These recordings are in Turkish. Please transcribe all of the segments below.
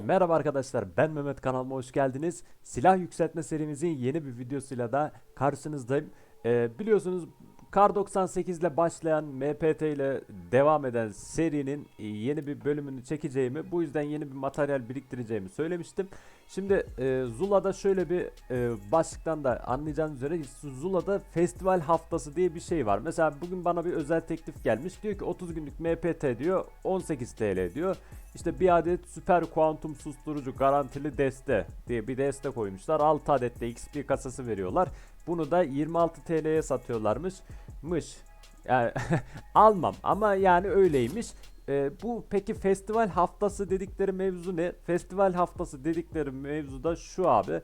Merhaba arkadaşlar ben Mehmet kanalıma hoş geldiniz. Silah yükseltme serimizin yeni bir videosuyla da karşınızdayım. Ee, biliyorsunuz Kar 98 ile başlayan MPT ile devam eden serinin yeni bir bölümünü çekeceğimi bu yüzden yeni bir materyal biriktireceğimi söylemiştim. Şimdi e, Zula'da şöyle bir e, başlıktan da anlayacağınız üzere Zula'da festival haftası diye bir şey var. Mesela bugün bana bir özel teklif gelmiş. Diyor ki 30 günlük MPT diyor 18 TL diyor. İşte bir adet süper kuantum susturucu garantili deste diye bir deste koymuşlar. 6 adet de XP kasası veriyorlar. Bunu da 26 TL'ye satıyorlarmış. Mış. Yani almam ama yani öyleymiş. Ee, bu peki festival haftası dedikleri mevzu ne? Festival haftası dedikleri mevzu da şu abi.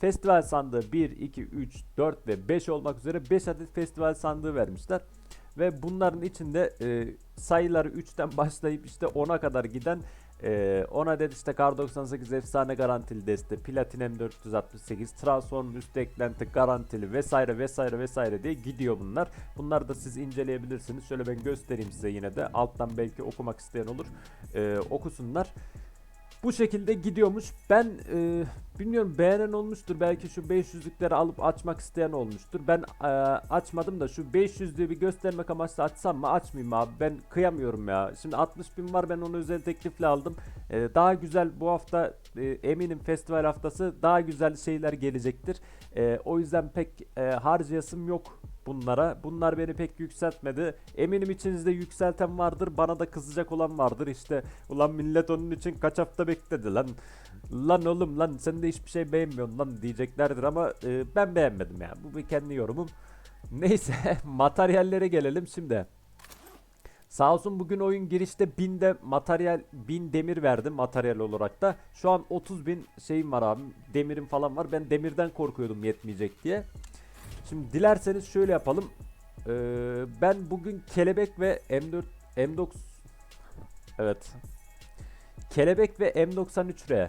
Festival sandığı 1, 2, 3, 4 ve 5 olmak üzere 5 adet festival sandığı vermişler. Ve bunların içinde e, sayıları 3'ten başlayıp işte 10'a kadar giden e, 10 adet işte Kar 98 efsane garantili deste, Platinum 468, Transform üstü eklenti garantili vesaire vesaire vesaire diye gidiyor bunlar. Bunları da siz inceleyebilirsiniz. Şöyle ben göstereyim size yine de. Alttan belki okumak isteyen olur. E, okusunlar. Bu şekilde gidiyormuş. Ben e, bilmiyorum beğenen olmuştur. Belki şu 500'lükleri alıp açmak isteyen olmuştur. Ben e, açmadım da şu 500'lüğü bir göstermek amaçlı açsam mı açmayayım abi. Ben kıyamıyorum ya. Şimdi 60 bin var ben onu özel teklifle aldım. E, daha güzel bu hafta e, eminim festival haftası daha güzel şeyler gelecektir. E, o yüzden pek e, harcayasım yok bunlara. Bunlar beni pek yükseltmedi. Eminim içinizde yükselten vardır. Bana da kızacak olan vardır. İşte ulan millet onun için kaç hafta bekledi lan. Lan oğlum lan sen de hiçbir şey beğenmiyorsun lan diyeceklerdir ama e, ben beğenmedim ya. Bu bir kendi yorumum. Neyse materyallere gelelim şimdi. Sağ olsun bugün oyun girişte 1000 de materyal 1000 demir verdim materyal olarak da. Şu an 30 bin şeyim var abi. Demirim falan var. Ben demirden korkuyordum yetmeyecek diye. Şimdi dilerseniz şöyle yapalım. Ee, ben bugün kelebek ve M4 M9 Evet. Kelebek ve M93R.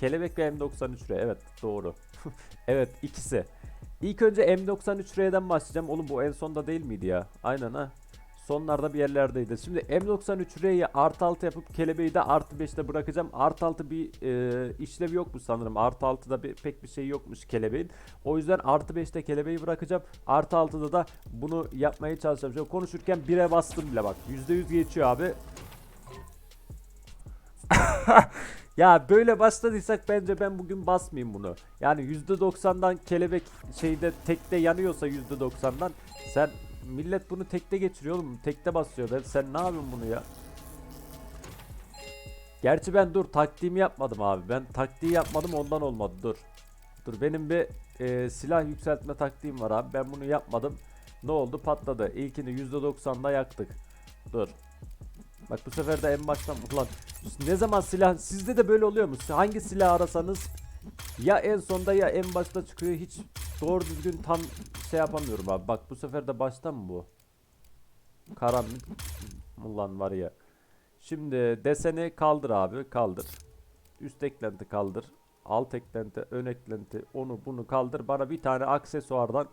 Kelebek ve M93R. Evet doğru. evet ikisi. İlk önce M93R'den başlayacağım. Oğlum bu en sonda değil miydi ya? Aynen ha. Sonlarda bir yerlerdeydi. Şimdi M93R'yi artı 6 yapıp kelebeği de artı 5'te bırakacağım. Artı 6 bir e, işlevi yokmuş sanırım. Artı 6'da bir, pek bir şey yokmuş kelebeğin. O yüzden artı 5'te kelebeği bırakacağım. Artı 6'da da bunu yapmaya çalışacağım. Şöyle konuşurken 1'e bastım bile bak. %100 geçiyor abi. ya böyle başladıysak bence ben bugün basmayayım bunu. Yani %90'dan kelebek şeyde tekte yanıyorsa %90'dan sen millet bunu tekte geçiriyor oğlum. Tekte basıyor. Ben sen ne yapıyorsun bunu ya? Gerçi ben dur taktiğimi yapmadım abi. Ben taktiği yapmadım ondan olmadı. Dur. Dur benim bir e, silah yükseltme taktiğim var abi. Ben bunu yapmadım. Ne oldu? Patladı. İlkini %90'da yaktık. Dur. Bak bu sefer de en baştan ulan ne zaman silah sizde de böyle oluyor mu? Hangi silah arasanız ya en sonda ya en başta çıkıyor. Hiç doğru düzgün tam şey yapamıyorum abi. Bak bu sefer de baştan mı bu? Karanlık. Ulan var ya. Şimdi deseni kaldır abi. Kaldır. Üst eklenti kaldır. Alt eklenti, ön eklenti, onu bunu kaldır. Bana bir tane aksesuardan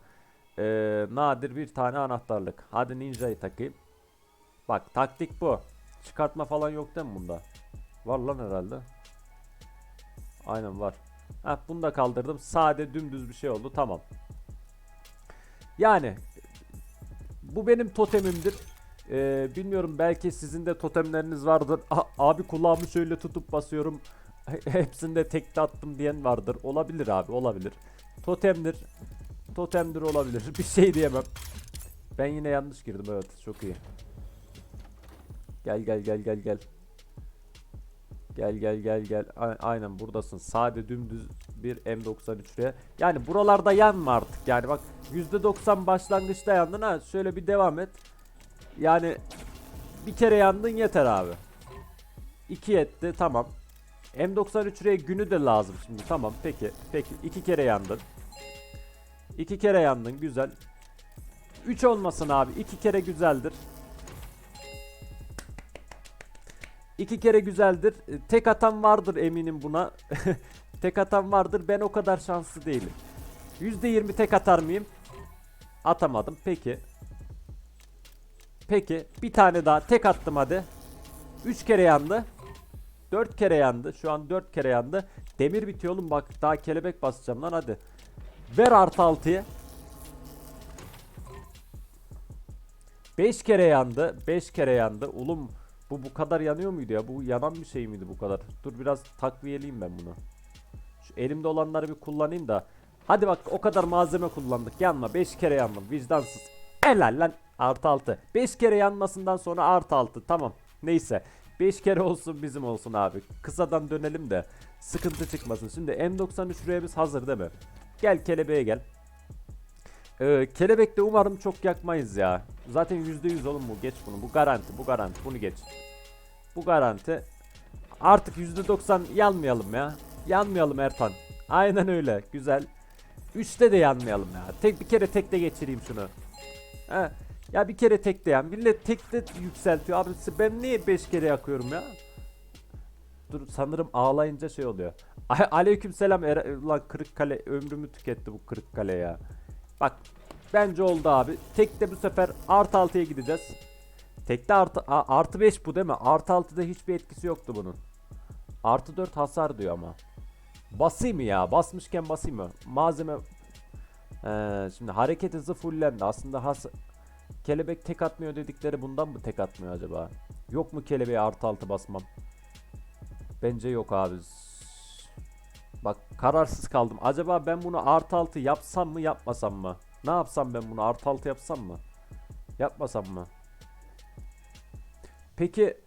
eee, nadir bir tane anahtarlık. Hadi ninja'yı takayım. Bak taktik bu. Çıkartma falan yok değil mi bunda? Var lan herhalde. Aynen var. Heh, bunu da kaldırdım. Sade dümdüz bir şey oldu. Tamam. Yani bu benim totemimdir. Ee, bilmiyorum belki sizin de totemleriniz vardır. A- abi kulağımı şöyle tutup basıyorum. Hepsinde tekte attım diyen vardır. Olabilir abi olabilir. Totemdir. Totemdir olabilir. Bir şey diyemem. Ben yine yanlış girdim evet çok iyi. Gel gel gel gel gel. Gel gel gel gel. A- aynen buradasın. Sade dümdüz bir M93'e. Yani buralarda yanma artık. Yani bak %90 başlangıçta yandın ha. Şöyle bir devam et. Yani bir kere yandın yeter abi. 2 etti tamam. M93'e günü de lazım şimdi. Tamam peki. Peki iki kere yandın. İki kere yandın güzel. 3 olmasın abi. iki kere güzeldir. İki kere güzeldir. E, Tek atan vardır eminim buna. tek atan vardır. Ben o kadar şanslı değilim. %20 tek atar mıyım? Atamadım. Peki. Peki. Bir tane daha tek attım hadi. 3 kere yandı. 4 kere yandı. Şu an 4 kere yandı. Demir bitiyor oğlum bak daha kelebek basacağım lan hadi. Ver artı 6'yı. 5 kere yandı. 5 kere yandı. Oğlum bu bu kadar yanıyor muydu ya? Bu yanan bir şey miydi bu kadar? Dur biraz takviyeleyeyim ben bunu. Şu elimde olanları bir kullanayım da. Hadi bak o kadar malzeme kullandık. Yanma. 5 kere yandım. Vicdansız. Helal lan. Artı 6. 5 kere yanmasından sonra artı 6. Tamam. Neyse. 5 kere olsun bizim olsun abi. Kısadan dönelim de sıkıntı çıkmasın. Şimdi M93 R'miz hazır değil mi? Gel kelebeğe gel. Ee, kelebekte umarım çok yakmayız ya. Zaten %100 oğlum bu. Geç bunu. Bu garanti. Bu garanti. Bunu geç. Bu garanti. Artık %90 yanmayalım ya. Yanmayalım Ertan. Aynen öyle. Güzel. 3'te de yanmayalım ya. Tek bir kere tekte geçireyim şunu. He. Ya bir kere tekte yan. Millet tekte yükseltiyor. Abi ben niye 5 kere yakıyorum ya? Dur sanırım ağlayınca şey oluyor. Aleyküm selam. Ulan Kırıkkale ömrümü tüketti bu Kırıkkale ya. Bak bence oldu abi. Tekte bu sefer artı 6'ya gideceğiz. Tekte artı, artı 5 bu değil mi? Artı 6'da hiçbir etkisi yoktu bunun. Artı 4 hasar diyor ama. Basayım ya? Basmışken basayım mı? Malzeme... Ee, şimdi hareket hızı fullendi. Aslında has... Kelebek tek atmıyor dedikleri bundan mı tek atmıyor acaba? Yok mu kelebeğe artı 6 basmam? Bence yok abi. Bak kararsız kaldım. Acaba ben bunu artı 6 yapsam mı yapmasam mı? Ne yapsam ben bunu artı 6 yapsam mı? Yapmasam mı? Peki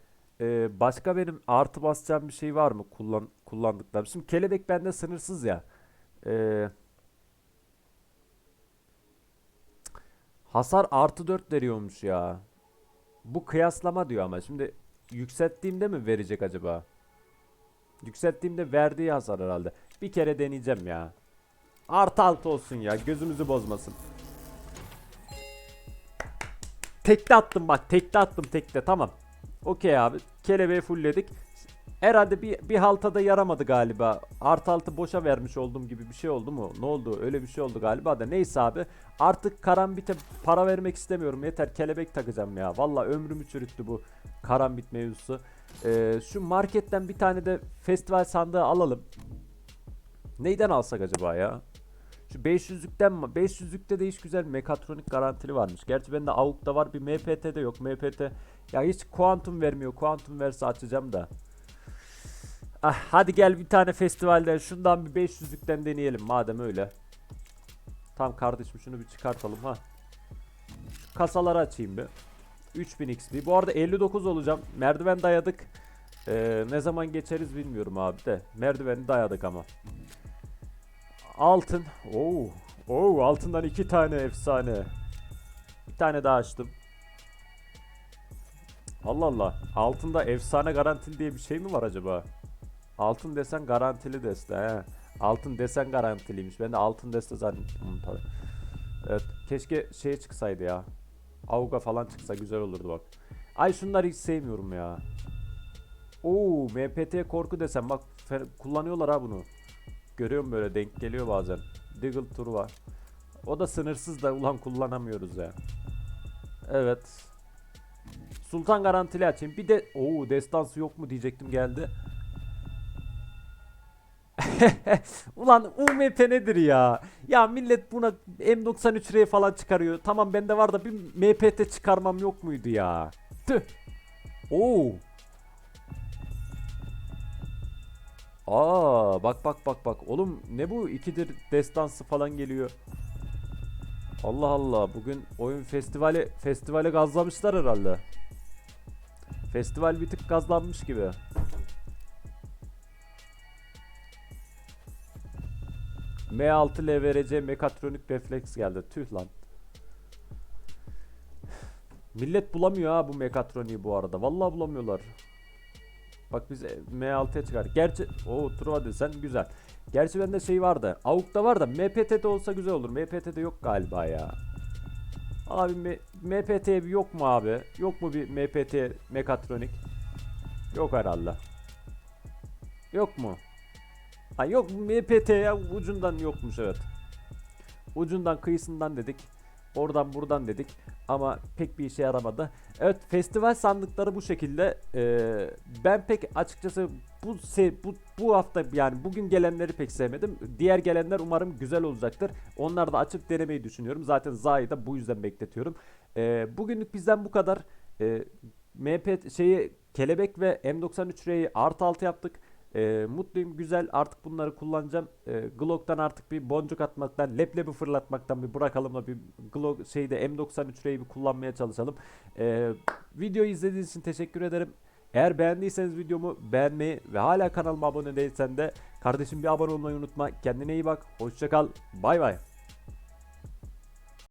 e, başka benim artı basacağım bir şey var mı kullan kullandıklarım? Şimdi kelebek bende sınırsız ya. E, hasar artı 4 veriyormuş ya. Bu kıyaslama diyor ama şimdi yükselttiğimde mi verecek acaba? Yükselttiğimde verdiği hasar herhalde. Bir kere deneyeceğim ya. Artı altı olsun ya. Gözümüzü bozmasın. Tekte attım bak. Tekte attım tekte. Tamam. Okey abi. Kelebeği fullledik. Herhalde bir, bir haltada yaramadı galiba. Artı altı boşa vermiş olduğum gibi bir şey oldu mu? Ne oldu? Öyle bir şey oldu galiba da. Neyse abi. Artık karambite para vermek istemiyorum. Yeter kelebek takacağım ya. Valla ömrümü çürüttü bu karambit mevzusu. Ee, şu marketten bir tane de festival sandığı alalım. Neyden alsak acaba ya? Şu 500'lükten mi? 500'lükte de hiç güzel mekatronik garantili varmış. Gerçi bende AUK'ta var bir MPT'de yok. MPT ya hiç kuantum vermiyor. Kuantum verse açacağım da. Ah, hadi gel bir tane festivalden şundan bir 500'lükten deneyelim madem öyle. Tam kardeşim şunu bir çıkartalım ha. Şu kasaları açayım bir. 3000 XP. Bu arada 59 olacağım. Merdiven dayadık. Ee, ne zaman geçeriz bilmiyorum abi de. Merdiveni dayadık ama. Altın. Oo. Oo altından iki tane efsane. Bir tane daha açtım. Allah Allah. Altında efsane garantili diye bir şey mi var acaba? Altın desen garantili deste he. Altın desen garantiliymiş. Ben de altın deste zannettim. Evet. Keşke şeye çıksaydı ya. Auga falan çıksa güzel olurdu bak. Ay şunları hiç sevmiyorum ya. Oo MPT korku desem bak kullanıyorlar ha bunu. Görüyorum böyle denk geliyor bazen. Deagle tur var. O da sınırsız da ulan kullanamıyoruz ya. Evet. Sultan garantili açayım. Bir de oo destansı yok mu diyecektim geldi. Ulan UMP nedir ya? Ya millet buna M93R falan çıkarıyor. Tamam bende var da bir MPT çıkarmam yok muydu ya? Tüh. Oo. Aa bak bak bak bak. Oğlum ne bu ikidir destansı falan geliyor. Allah Allah bugün oyun festivali festivale gazlamışlar herhalde. Festival bir tık gazlanmış gibi. M6 LVRC mekatronik refleks geldi. Tüh lan. Millet bulamıyor ha bu mekatroniği bu arada. Vallahi bulamıyorlar. Bak biz M6'ya çıkar. Gerçi o Truva desen güzel. Gerçi bende şey vardı. AUK'ta var da MPT'de olsa güzel olur. MPT'de yok galiba ya. Abi M- MPT yok mu abi? Yok mu bir MPT mekatronik? Yok herhalde. Yok mu? Ha yok MPT ya ucundan yokmuş evet. Ucundan kıyısından dedik. Oradan buradan dedik. Ama pek bir işe yaramadı. Evet festival sandıkları bu şekilde. Ee, ben pek açıkçası bu se- bu bu hafta yani bugün gelenleri pek sevmedim. Diğer gelenler umarım güzel olacaktır. Onlar da açıp denemeyi düşünüyorum. Zaten Za'yı da bu yüzden bekletiyorum. Ee, bugünlük bizden bu kadar. Ee, MP şeyi kelebek ve M93R'yi artı altı yaptık. Ee, mutluyum güzel artık bunları kullanacağım. Ee, Glock'tan artık bir boncuk atmaktan, leblebi fırlatmaktan bir bırakalım bir Glock şeyde M93R'yi bir kullanmaya çalışalım. Ee, videoyu izlediğiniz için teşekkür ederim. Eğer beğendiyseniz videomu beğenmeyi ve hala kanalıma abone değilsen de kardeşim bir abone olmayı unutma. Kendine iyi bak. Hoşça kal. Bay bay.